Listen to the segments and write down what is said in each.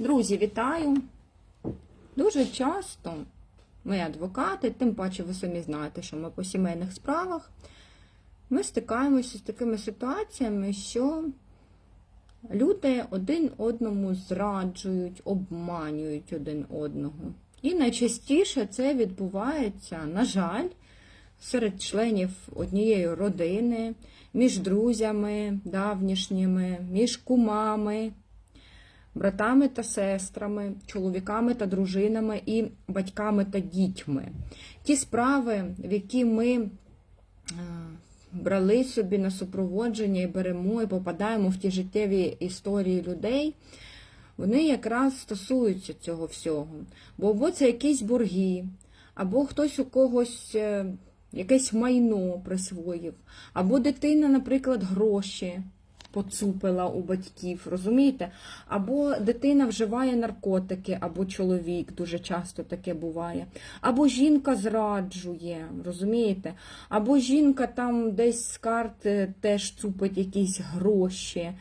Друзі, вітаю! Дуже часто ми адвокати, тим паче ви самі знаєте, що ми по сімейних справах, ми стикаємося з такими ситуаціями, що люди один одному зраджують, обманюють один одного. І найчастіше це відбувається, на жаль, серед членів однієї родини, між друзями давнішніми, між кумами, братами та сестрами, чоловіками та дружинами і батьками та дітьми. Ті справи, в які ми е, брали собі на супроводження і беремо, і попадаємо в ті життєві історії людей, вони якраз стосуються цього всього. Бо або це якісь борги, або хтось у когось е, якесь майно присвоїв, або дитина, наприклад, гроші поцупила у батьків, розумієте? Або дитина вживає наркотики, або чоловік, дуже часто таке буває. Або жінка зраджує, розумієте? Або жінка там десь з карт теж цупить якісь гроші.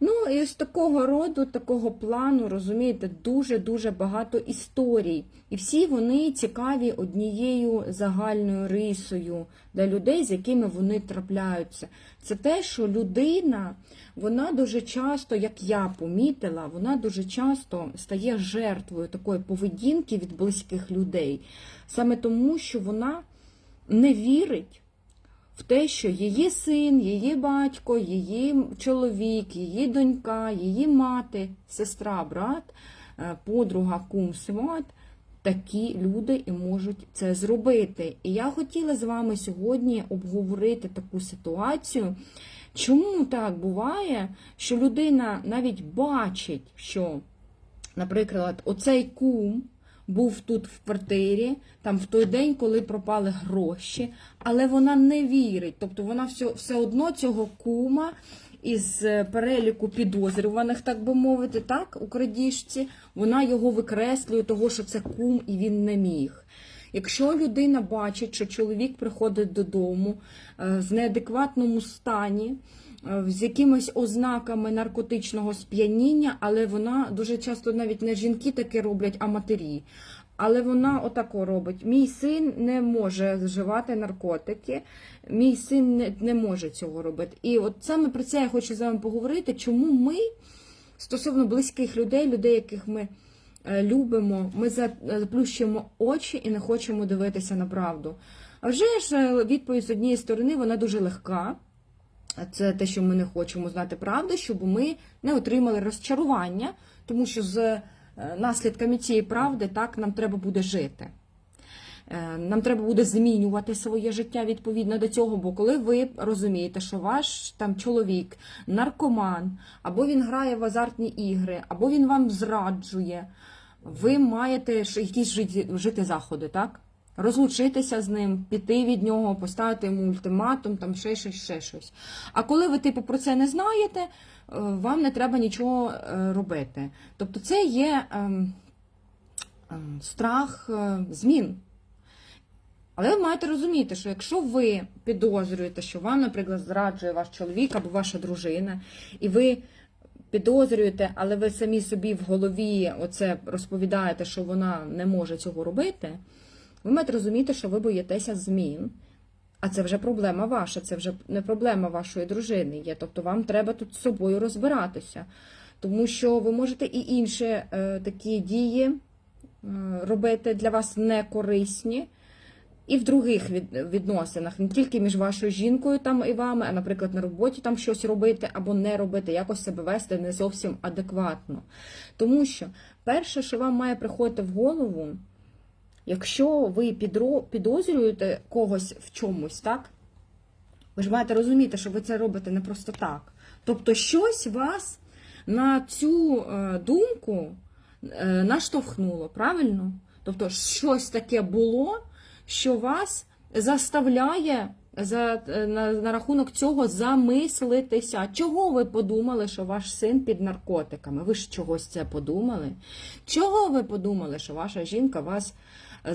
Ну, і з такого роду, такого плану, розумієте, дуже-дуже багато історій. І всі вони цікаві однією загальною рисою для людей, з якими вони трапляються. Це те, що людина, вона дуже часто, як я помітила, вона дуже часто стає жертвою такої поведінки від близьких людей. Саме тому, що вона не вірить в те, що її син, її батько, її чоловік, її донька, її мати, сестра, брат, е, подруга, кум, сват, такі люди і можуть це зробити. І я хотіла з вами сьогодні обговорити таку ситуацію. Чому так буває, що людина навіть бачить, що, наприклад, оцей кум був тут в квартирі, там в той день, коли пропали гроші, але вона не вірить. Тобто вона все, все одно цього кума із е, переліку підозрюваних, так би мовити, так, у крадіжці, вона його викреслює, того, що це кум і він не міг. Якщо людина бачить, що чоловік приходить додому е, в неадекватному стані, з якимись ознаками наркотичного сп'яніння, але вона дуже часто навіть не жінки таке роблять, а матері. Але вона отако робить. Мій син не може вживати наркотики, мій син не, не може цього робити. І от саме про це я хочу з вами поговорити, чому ми стосовно близьких людей, людей, яких ми е, любимо, ми за- заплющуємо очі і не хочемо дивитися на правду. А вже ж е, відповідь з однієї сторони, вона дуже легка. Це те, що ми не хочемо знати правду, щоб ми не отримали розчарування, тому що з е, наслідками цієї правди так нам треба буде жити. Е, Нам треба буде змінювати своє життя відповідно до цього, бо коли ви розумієте, що ваш там чоловік наркоман, або він грає в азартні ігри, або він вам зраджує, ви маєте якісь вжити заходи, так? Розлучитися з ним, піти від нього, поставити йому ультиматум, там ще щось, ще щось. А коли ви, типу, про це не знаєте, е, вам не треба нічого е, робити. Тобто це є ем, ем, страх е, змін. Але ви маєте розуміти, що якщо ви підозрюєте, що вам, наприклад, зраджує ваш чоловік або ваша дружина, і ви підозрюєте, але ви самі собі в голові оце розповідаєте, що вона не може цього робити, ви маєте розуміти, що ви боїтеся змін. А це вже проблема ваша, це вже не проблема вашої дружини є. Тобто вам треба тут з собою розбиратися. Тому що ви можете і інші е, такі дії е, робити для вас некорисні. І в других від, відносинах, не тільки між вашою жінкою там і вами, а, наприклад, на роботі там щось робити або не робити, якось себе вести не зовсім адекватно. Тому що перше, що вам має приходити в голову, якщо ви підозрюєте когось в чомусь, так? Ви ж маєте розуміти, що ви це робите не просто так. Тобто, щось вас на цю е, думку е, наштовхнуло, правильно? Тобто, щось таке було, що вас заставляє за, е, на, на рахунок цього замислитися. Чого ви подумали, що ваш син під наркотиками? Ви ж чогось це подумали? Чого ви подумали, що ваша жінка вас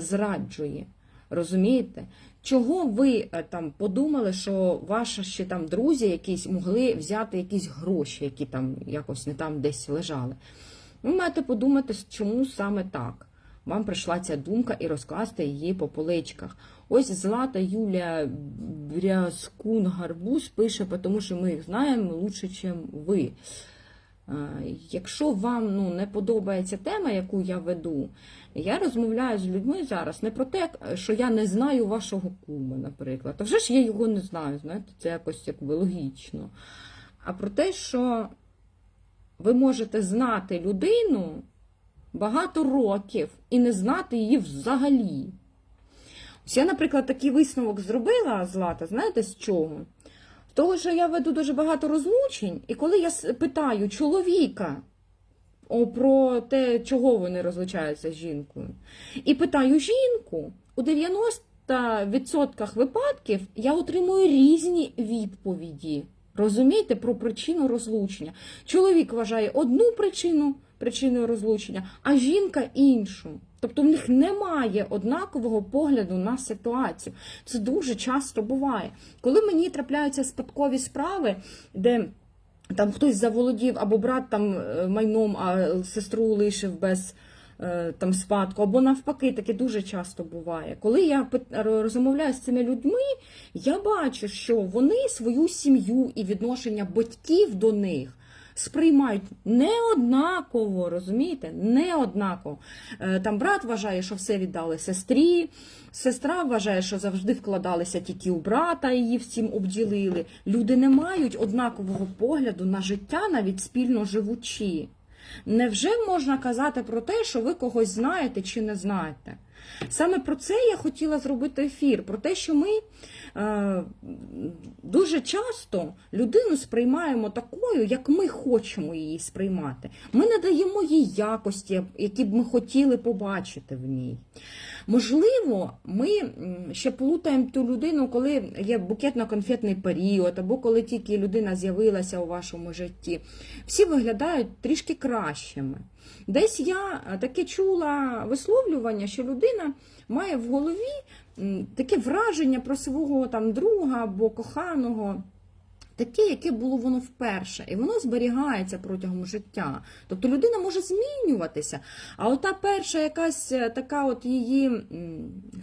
зраджує? Розумієте? Чого ви е, там подумали, що ваші ще там друзі якісь могли взяти якісь гроші, які там якось не там десь лежали? Ви маєте подумати, чому саме так. Вам прийшла ця думка і розкласти її по поличках. Ось Злата Юлія Брязкун Гарбуз пише, тому що ми їх знаємо лучше, ніж ви. Е, Якщо вам ну, не подобається тема, яку я веду, я розмовляю з людьми зараз не про те, що я не знаю вашого кума, наприклад. А вже ж я його не знаю, знаєте, це якось якби логічно. А про те, що ви можете знати людину багато років і не знати її взагалі. Ось я, наприклад, такий висновок зробила, Злата, знаєте з чого? З того, що я веду дуже багато розлучень, і коли я питаю чоловіка про те, чого вони розлучаються з жінкою, і питаю жінку, у 90% випадків я отримую різні відповіді. Розумієте, про причину розлучення. Чоловік вважає одну причину причиною розлучення, а жінка іншу. Тобто в них немає однакового погляду на ситуацію. Це дуже часто буває. Коли мені трапляються спадкові справи, де там хтось заволодів або брат там е, майном, а сестру лишив без е, там спадку, або навпаки, таке дуже часто буває. Коли я розмовляю з цими людьми, я бачу, що вони свою сім'ю і відношення батьків до них. Сприймають неоднаково, розумієте? Неоднаково. Е, Там брат вважає, що все віддали сестрі, сестра вважає, що завжди вкладалися тільки у брата, її всім обділили. Люди не мають однакового погляду на життя, навіть спільно живучи. Невже можна казати про те, що ви когось знаєте чи не знаєте? Саме про це я хотіла зробити ефір, про те, що ми дуже часто людину сприймаємо такою, як ми хочемо її сприймати. Ми не даємо їй якості, які б ми хотіли побачити в ній. Можливо, ми ще плутаємо ту людину, коли є букетно-конфетний період, або коли тільки людина з'явилася у вашому житті. Всі виглядають трішки кращими. Десь я е, таке чула висловлювання, що людина має в голові таке враження про свого там друга або коханого. Таке, яке було воно вперше, і воно зберігається протягом життя. Тобто людина може змінюватися. А ота перша якась е, така от її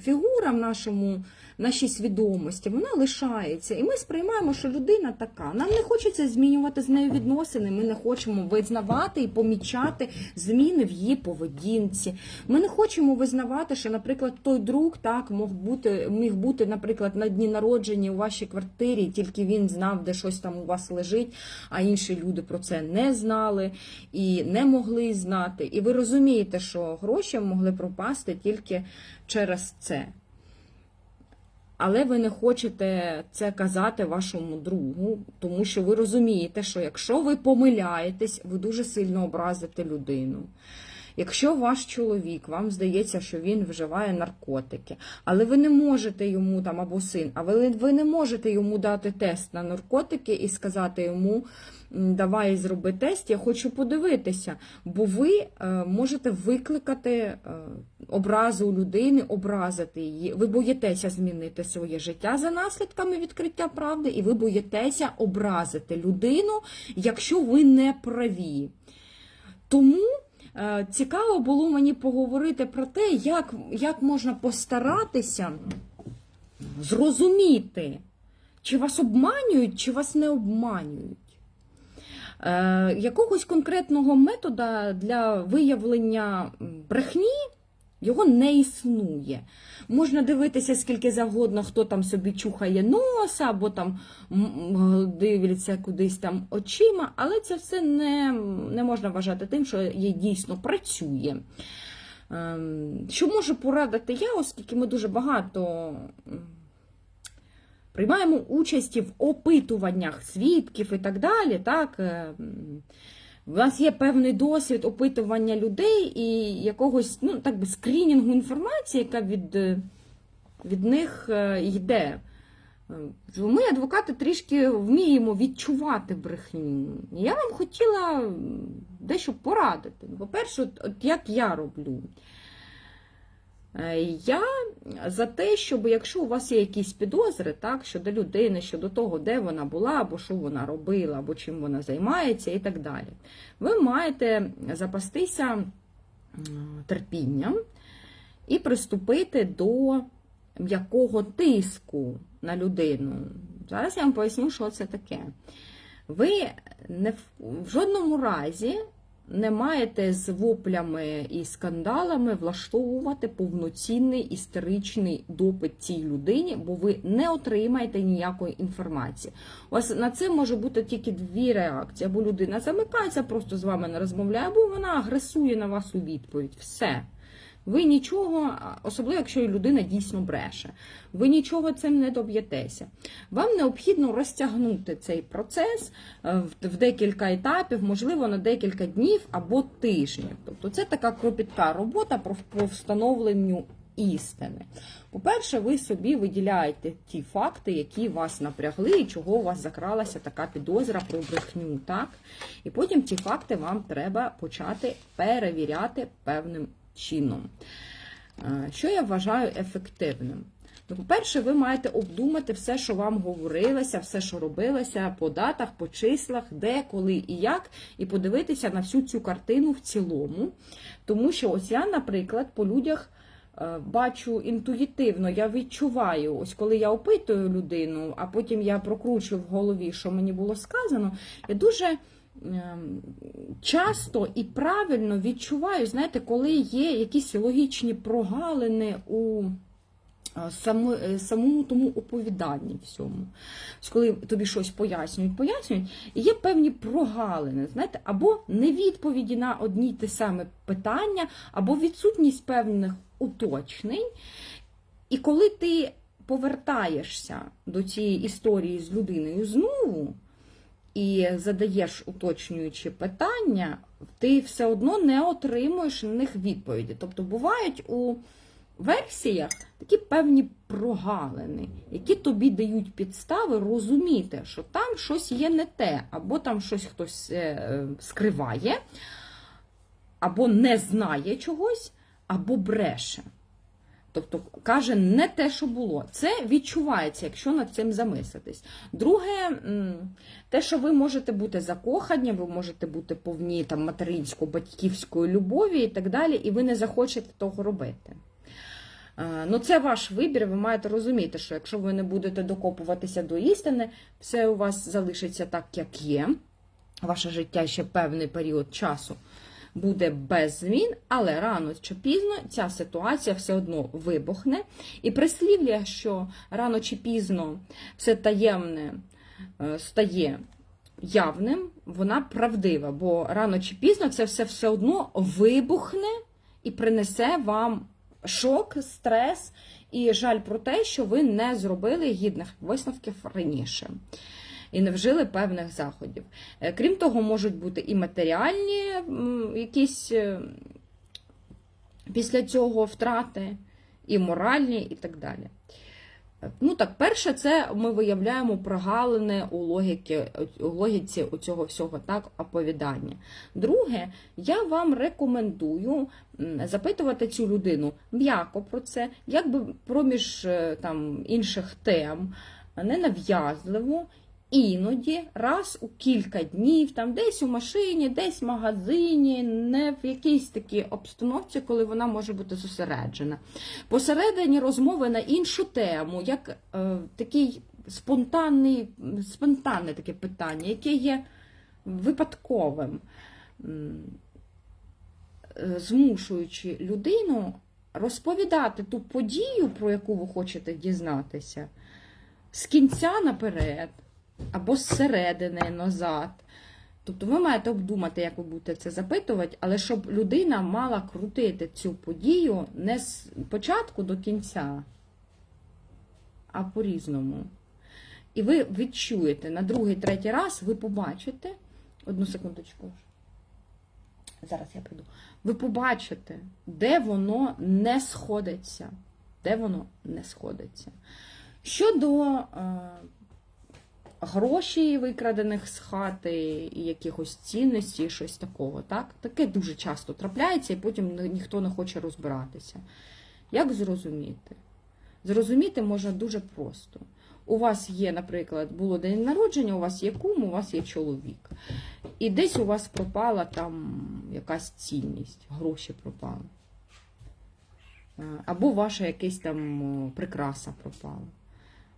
фігура в нашому, нашій свідомості, вона лишається. І ми сприймаємо, що людина така. Нам не хочеться змінювати з нею відносини, ми не хочемо визнавати і помічати зміни в її поведінці. Ми не хочемо визнавати, що, наприклад, той друг так мог бути, міг бути, наприклад, на дні народження у вашій квартирі, тільки він знав, де щось там у вас лежить, а інші люди про це не знали і не могли знати. І ви розумієте, що гроші могли пропасти тільки через це. Але ви не хочете це казати вашому другу, тому що ви розумієте, що якщо ви помиляєтесь, ви дуже сильно образите людину. Якщо ваш чоловік вам здається, що він вживає наркотики, але ви не можете йому там або син, а ви, не можете йому дати тест на наркотики і сказати йому. Давай зроби тест, я хочу подивитися, бо ви е, можете викликати е, образу у людини, образити її. Ви боїтеся змінити своє життя за наслідками відкриття правди, і ви боїтеся образити людину, якщо ви не праві. Тому цікаво було мені поговорити про те, як, як можна постаратися зрозуміти, чи вас обманюють, чи вас не обманюють. Е, якогось конкретного метода для виявлення брехні його не існує. Можна дивитися скільки завгодно, хто там собі чухає носа, або там дивляться кудись там очима, але це все не, не можна вважати тим, що є дійсно працює. Ем, Що можу порадити я, оскільки ми дуже багато приймаємо участі в опитуваннях свідків і так далі. Так? У нас є певний досвід опитування людей і якогось ну, так би, скрінінгу інформації, яка від, е, від них е, йде. Е, Ми, адвокати, трішки вміємо відчувати брехню. Я вам хотіла дещо порадити. По-перше, от як я роблю. Е, Я за те, щоб якщо у вас є якісь підозри, так, щодо людини, щодо того, де вона була, або що вона робила, або чим вона займається, і так далі, ви маєте запастися терпінням і приступити до м'якого тиску на людину. Зараз я вам поясню, що це таке. Ви не в, в жодному разі не маєте з воплями і скандалами влаштовувати повноцінний істеричний допит цій людині, бо ви не отримаєте ніякої інформації. У вас на це може бути тільки дві реакції: або людина замикається, просто з вами не розмовляє, або вона агресує на вас у відповідь. Все. Ви нічого, особливо якщо людина дійсно бреше, ви нічого цим не доб'єтеся. Вам необхідно розтягнути цей процес е, в- декілька етапів, можливо, на декілька днів або тижнів. Тобто це така кропітка робота про- встановленню істини. По-перше, ви собі виділяєте ті факти, які вас напрягли, і чого у вас закралася така підозра про брехню. Так? І потім ці факти вам треба почати перевіряти певним чином. Що я вважаю ефективним? Ну, по-перше, ви маєте обдумати все, що вам говорилося, все, що робилося по датах, по числах, де, коли і як, і подивитися на всю цю картину в цілому. Тому що ось я, наприклад, по людях е, бачу інтуїтивно, я відчуваю, ось коли я опитую людину, а потім я прокручую в голові, що мені було сказано, я дуже часто і правильно відчуваю, знаєте, коли є якісь логічні прогалини у е, е, самому тому оповіданні всьому. Коли тобі щось пояснюють, пояснюють, є певні прогалини, знаєте, або невідповіді на одні й те саме питання, або відсутність певних уточнень. І коли ти повертаєшся до цієї історії з людиною знову, і задаєш уточнюючі питання, ти все одно не отримуєш на них відповіді. Тобто бувають у версіях такі певні прогалини, які тобі дають підстави розуміти, що там щось є не те, або там щось хтось е, е, скриває, або не знає чогось, або бреше. Тобто каже не те, що було. Це відчувається, якщо над цим замислитись. Друге, те, що ви можете бути закохані, ви можете бути повні там материнсько-батьківської любові і так далі, і ви не захочете того робити. Ну, це ваш вибір, ви маєте розуміти, що якщо ви не будете докопуватися до істини, все у вас залишиться так, як є. Ваше життя ще певний період часу буде без змін, але рано чи пізно ця ситуація все одно вибухне. І прислів'я, що рано чи пізно все таємне е, стає явним, вона правдива, бо рано чи пізно це все все одно вибухне і принесе вам шок, стрес і жаль про те, що ви не зробили гідних висновків раніше. І не вжили певних заходів. Е, Крім того, можуть бути і матеріальні якісь е, після цього втрати, і моральні, і так далі. Е, Ну так, перше, це ми виявляємо прогалини у логіки, у логіці у цього всього так, оповідання. Друге, я вам рекомендую запитувати цю людину м'яко про це, якби проміж там, інших тем, ненав'язливо, іноді раз у кілька днів, там десь у машині, десь в магазині, не в якійсь такій обстановці, коли вона може бути зосереджена. Посередині розмови на іншу тему, як е, такий спонтанний, спонтанне таке питання, яке є випадковим, е, змушуючи людину розповідати ту подію, про яку ви хочете дізнатися, з кінця наперед або зсередини назад. Тобто ви маєте обдумати, як ви будете це запитувати, але щоб людина мала крутити цю подію не з початку до кінця, а по-різному. І ви відчуєте на другий, третій раз, ви побачите. Одну секундочку. Зараз я прийду. Ви побачите, де воно не сходиться. Де воно не сходиться. Щодо е, грошей, викрадених з хати, і якихось цінностей, щось такого, так? Таке дуже часто трапляється, і потім ніхто не хоче розбиратися. Як зрозуміти? Зрозуміти можна дуже просто. У вас є, наприклад, було день народження, у вас є кум, у вас є чоловік. І десь у вас пропала там якась цінність, гроші пропали. Е, Або ваша якась там прикраса пропала.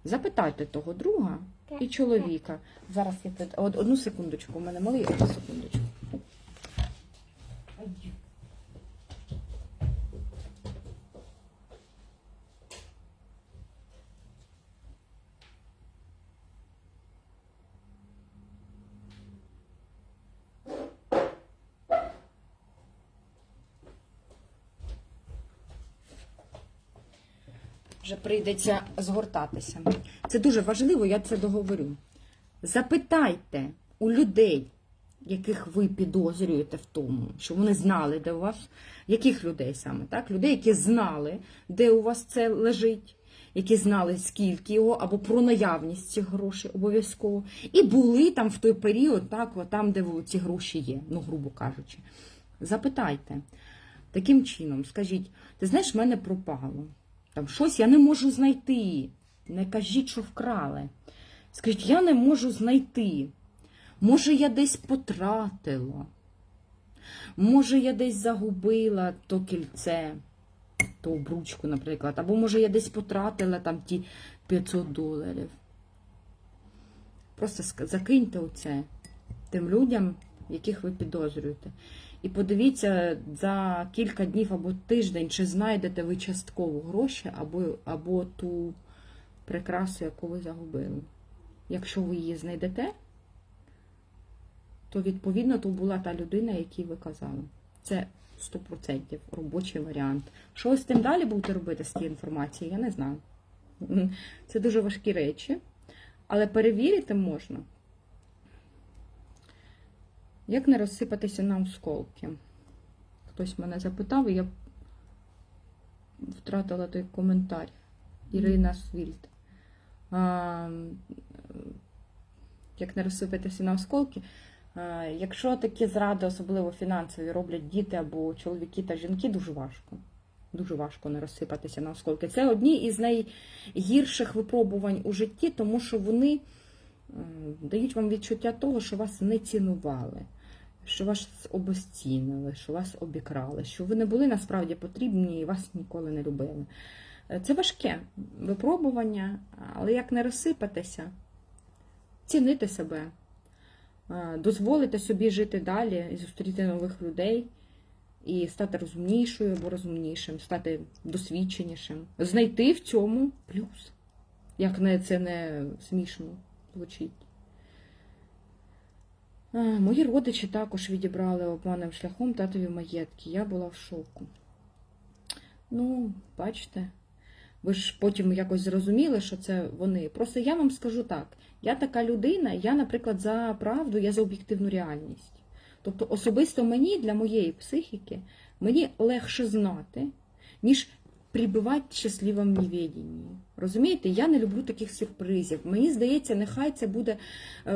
Запитайте того друга і чоловіка. Зараз я Од- одну секундочку, у мене малий, одну секундочку. Вже прийдеться згортатися. Це дуже важливо, я це договорю. Запитайте у людей, яких ви підозрюєте в тому, що вони знали, де у вас, яких людей саме, так? Людей, які знали, де у вас це лежить, які знали, скільки його, або про наявність цих грошей обов'язково. І були там в той період, так, там, де ці гроші є, ну, грубо кажучи. Запитайте. Таким чином, скажіть, ти знаєш, в мене пропало. Там щось я не можу знайти. Не кажіть, що вкрали. Скажіть, я не можу знайти. Може, я десь потратила. Може, я десь загубила то кільце, то обручку, наприклад. Або може я десь потратила там ті 500 доларів. Просто закиньте оце тим людям, яких ви підозрюєте. І подивіться за кілька днів або тиждень, чи знайдете ви частково гроші або, або ту прикрасу, яку ви загубили. Якщо ви її знайдете, то відповідно то була та людина, якій ви казали. Це 100% робочий варіант. Що ви з тим далі будете робити з тією інформацією, я не знаю. Це дуже важкі речі, але перевірити можна. Як не розсипатися на осколки? Хтось мене запитав, і я втратила той коментар. Ірина Свільд. А, як не розсипатися на осколки? А, якщо такі зради, особливо фінансові, роблять діти або чоловіки та жінки, дуже важко. Дуже важко не розсипатися на осколки. Це одні із найгірших випробувань у житті, тому що вони дають вам відчуття того, що вас не цінували, що вас обезцінили, що вас обікрали, що ви не були насправді потрібні і вас ніколи не любили. Е, Це важке випробування, але як не розсипатися, цінити себе, е, дозволити собі жити далі і зустріти нових людей. І стати розумнішою або розумнішим, стати досвідченішим, знайти в цьому плюс. Як не це не смішно звучить. Мої родичі також відібрали обманним шляхом татові маєтки. Я була в шоку. Ну, бачите, ви ж потім якось зрозуміли, що це вони. Просто я вам скажу так: я така людина, я, наприклад, за правду, я за об'єктивну реальність. Тобто, особисто мені, для моєї психіки, мені легше знати, ніж прибивати щасливому невідінні. Розумієте, я не люблю таких сюрпризів. Мені здається, нехай це буде е,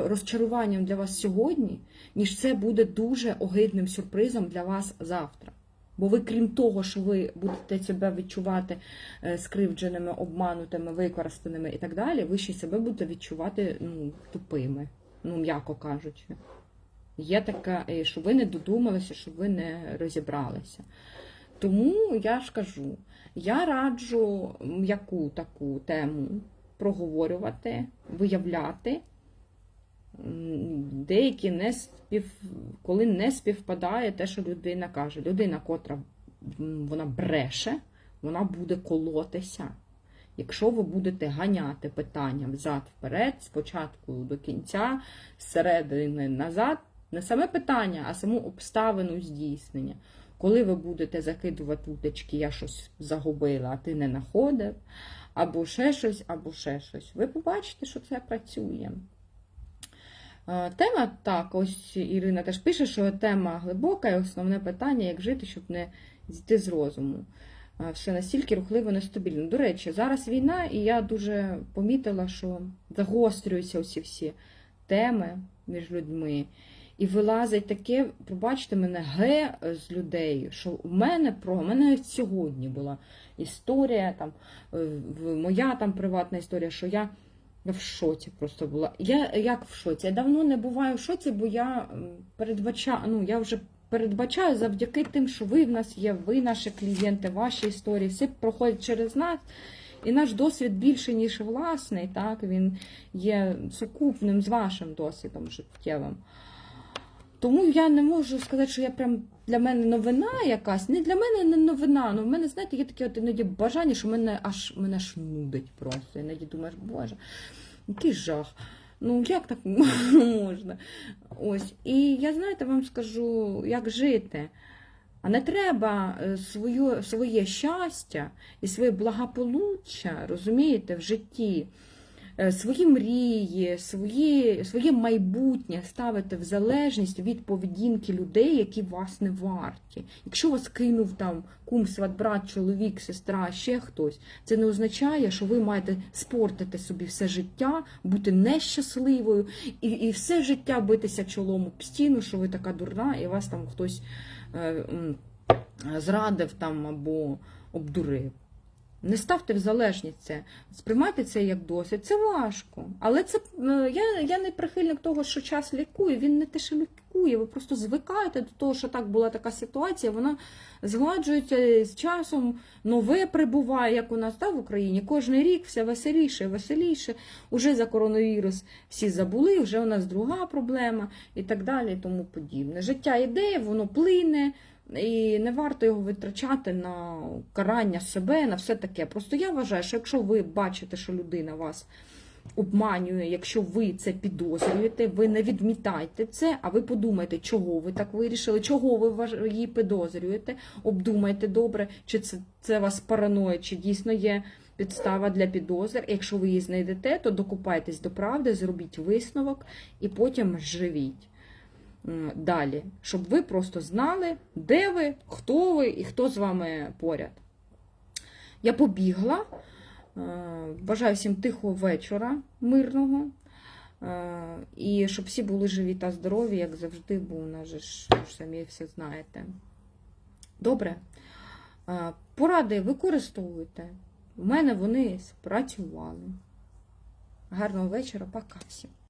розчаруванням для вас сьогодні, ніж це буде дуже огидним сюрпризом для вас завтра. Бо ви, крім того, що ви будете себе відчувати е, скривдженими, обманутими, використаними і так далі, ви ще себе будете відчувати ну, тупими, ну, м'яко кажучи. Є така, е, що ви не додумалися, що ви не розібралися. Тому я ж кажу, я раджу м'яку таку тему проговорювати, виявляти. Деякі не спів, коли не співпадає те, що людина каже. Людина, котра вона бреше, вона буде колотися. Якщо ви будете ганяти питання взад-вперед, спочатку до кінця, зсередини назад, не саме питання, а саму обставину здійснення. Коли ви будете закидувати уточки, я щось загубила, а ти не знаходив, або ще щось, або ще щось, ви побачите, що це працює. Е, Тема так, ось Ірина теж пише, що тема глибока і основне питання, як жити, щоб не зійти з розуму. Е, Все настільки рухливо нестабільно. До речі, зараз війна, і я дуже помітила, що загострюються оці всі теми між людьми. І вилазить таке, пробачте мене, ге з людей, що у мене про у мене сьогодні була історія, там, е, моя там приватна історія, що я, я в шоці просто була. Я як в шоці? Я давно не буваю в шоці, бо я передбачаю, ну я вже передбачаю завдяки тим, що ви в нас є, ви наші клієнти, ваші історії, все проходять через нас. І наш досвід більше, ніж власний, так, він є сукупним з вашим досвідом життєвим. Тому я не можу сказати, що я прям для мене новина якась. Не для мене не новина. Ну в мене, знаєте, є таке от іноді бажання, що мене аж мене аж нудить просто. Іноді думаєш, боже, який жах. Ну як так можна? Ось. І я, знаєте, вам скажу, як жити. А не треба е, свою, своє щастя і своє благополуччя, розумієте, в житті, свої мрії, свої, своє майбутнє ставити в залежність від поведінки людей, які вас не варті. Якщо вас кинув там кум, сват, брат, чоловік, сестра, ще хтось, це не означає, що ви маєте спортити собі все життя, бути нещасливою і, і все життя битися чолом об стіну, що ви така дурна, і вас там хтось е, зрадив там або обдурив. Не ставте в залежність це. Сприймайте це як досвід. Це важко. Але це е, я, я не прихильник того, що час лікує. Він не те, що лікує. Ви просто звикаєте до того, що так була така ситуація. Вона згладжується з часом, нове прибуває, як у нас так, в Україні. Кожний рік все веселіше, веселіше. Уже за коронавірус всі забули, вже у нас друга проблема і так далі, і тому подібне. Життя йде, воно плине. І не варто його витрачати на карання себе, на все таке. Просто я вважаю, що якщо ви бачите, що людина вас обманює, якщо ви це підозрюєте, ви не відмітайте це, а ви подумайте, чого ви так вирішили, чого ви її підозрюєте, обдумайте добре, чи це, це вас параноя, чи дійсно є підстава для підозр. Якщо ви її знайдете, то докупайтесь до правди, зробіть висновок і потім живіть далі, щоб ви просто знали, де ви, хто ви і хто з вами поряд. Я побігла. Е, Бажаю всім тихого вечора, мирного. Е, І щоб всі були живі та здорові, як завжди, бо у нас же ж самі все знаєте. Добре. Е, Поради використовуйте. У мене вони спрацювали. Гарного вечора, пока всім.